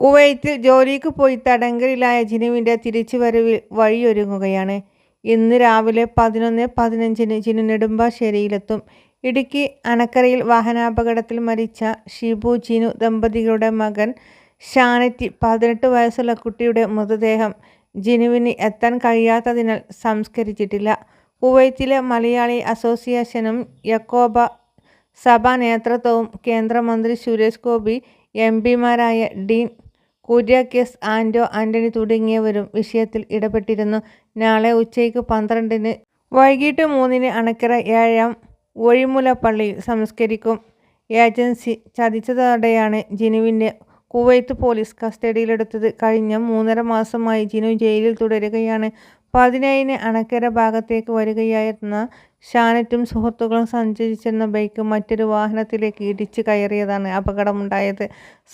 കുവൈത്തിൽ ജോലിക്ക് പോയി തടങ്കലിലായ ജിനുവിന്റെ തിരിച്ചുവരവിൽ വഴിയൊരുങ്ങുകയാണ്. ഇന്ന് രാവിലെ പതിനൊന്ന് പതിനഞ്ചിന് ജിനു നെടുമ്പാശ്ശേരിയിലെത്തും. ഇടുക്കി അണക്കരയിൽ വാഹനാപകടത്തിൽ മരിച്ച ഷിബു ജിനു ദമ്പതികളുടെ മകൻ ഷാനറ്റി പതിനെട്ട് വയസ്സുള്ള കുട്ടിയുടെ മൃതദേഹം ജിനുവിന് എത്താൻ കഴിയാത്തതിനാൽ സംസ്കരിച്ചിട്ടില്ല. കുവൈത്തിലെ മലയാളി അസോസിയേഷനും യക്കോബ സഭാ നേതൃത്വവും കേന്ദ്രമന്ത്രി സുരേഷ് ഗോപി എം പിമാരായ ഡീൻ കുര്യാക്കോസ് ആന്റോ ആന്റണി തുടങ്ങിയവരും വിഷയത്തിൽ ഇടപെട്ടിരുന്നു. നാളെ ഉച്ചയ്ക്ക് പന്ത്രണ്ടിന് വൈകിട്ട് മൂന്നിന് അണക്കര ഏഴാം ഒഴിമുല പള്ളിയിൽ സംസ്കരിക്കും. ഏജൻസി ചതിച്ചതോടെയാണ് ജിനുവിന്റെ കുവൈത്ത് പോലീസ് കസ്റ്റഡിയിലെടുത്തത്. കഴിഞ്ഞ മൂന്നര മാസമായി ജിനു ജയിലിൽ തുടരുകയാണ്. പതിനേഴിന് അണക്കര ഭാഗത്തേക്ക് വരികയായിരുന്ന ഷാനറ്റും സുഹൃത്തുക്കളും സഞ്ചരിച്ചിരുന്ന ബൈക്ക് മറ്റൊരു വാഹനത്തിലേക്ക് ഇടിച്ച് കയറിയതാണ് അപകടമുണ്ടായത്.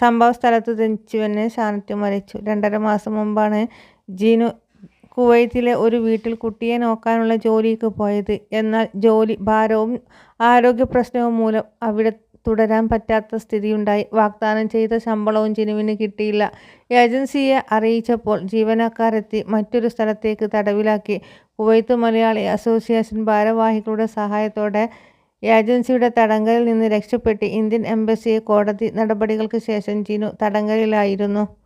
സംഭവ സ്ഥലത്ത് തന്നെ ഷാനറ്റ് മരിച്ചു. രണ്ടര മാസം മുമ്പാണ് ജീനു കുവൈത്തിലെ ഒരു വീട്ടിൽ കുട്ടിയെ നോക്കാനുള്ള ജോലിക്ക് പോയത്. എന്നാൽ ജോലി ഭാരവും ആരോഗ്യ പ്രശ്നവും മൂലം അവിടെ തുടരാൻ പറ്റാത്ത സ്ഥിതിയുണ്ടായി. വാഗ്ദാനം ചെയ്ത ശമ്പളവും ജിനുവിന് കിട്ടിയില്ല. ഏജൻസിയെ അറിയിച്ചപ്പോൾ ജീവനക്കാരെത്തി മറ്റൊരു സ്ഥലത്തേക്ക് തടവിലാക്കി. കുവൈത്ത് മലയാളി അസോസിയേഷൻ ഭാരവാഹികളുടെ സഹായത്തോടെ ഏജൻസിയുടെ തടങ്കലിൽ നിന്ന് രക്ഷപ്പെട്ട് ഇന്ത്യൻ എംബസിയെ കോടതി നടപടികൾക്ക് ശേഷം ജിനു തടങ്കലിലായിരുന്നു.